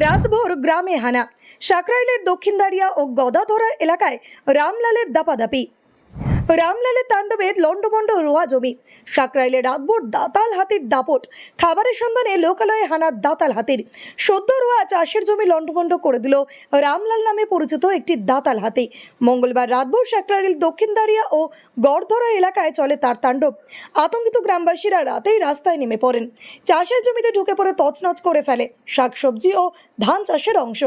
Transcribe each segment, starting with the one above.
রাতভর গ্রামে হানা। সাকরাইলের দক্ষিণ দাঁড়িয়া ও গদাধরা এলাকায় রামলালের দাপাদাপি। রামলালের তাণ্ডবে লন্ডমন্ড রোয়া জমি। সাকরাইলে রাতভর দাতাল হাতির দাপট, খাবারের সন্ধানে লোকালয়ে হানা দাতাল হাতির। সদ্য রোয়া চাষের জমি লন্ডমন্ড করে দিল রামলাল নামে পরিচিত একটি দাতাল হাতি। মঙ্গলবার রাতভর সাকরাইল দক্ষিণ দাঁড়িয়া ও গড়ধরা এলাকায় চলে তার তাণ্ডব। আতঙ্কিত গ্রামবাসীরা রাতেই রাস্তায় নেমে পড়েন। চাষের জমিতে ঢুকে পড়ে তছনছ করে ফেলে শাকসবজি ও ধান চাষের অংশ।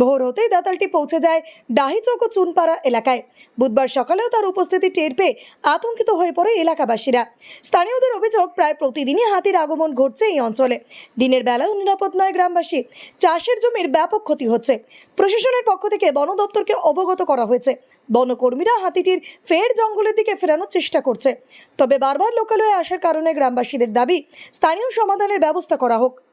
ভোর হতেই দাতালটি পৌঁছে যায় ডাহিচক ও চুনপাড়া এলাকায়। বুধবার সকালেও তার উপস্থিতি টের পেয়ে আতঙ্কিত হয়ে পড়ে এলাকাবাসীরা। স্থানীয়দের অভিযোগ, প্রায় প্রতিদিনই হাতির আগমন ঘটছে এই অঞ্চলে। দিনের বেলাও নিরাপদ নয় গ্রামবাসী। চাষের জমির ব্যাপক ক্ষতি হচ্ছে। প্রশাসনের পক্ষ থেকে বন দপ্তরকে অবগত করা হয়েছে। বনকর্মীরা হাতিটির ফের জঙ্গলের দিকে ফেরানোর চেষ্টা করছে। তবে বারবার লোকালয়ে আসার কারণে গ্রামবাসীদের দাবি, স্থানীয় সমাধানের ব্যবস্থা করা হোক।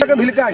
কেন ভিলকাই।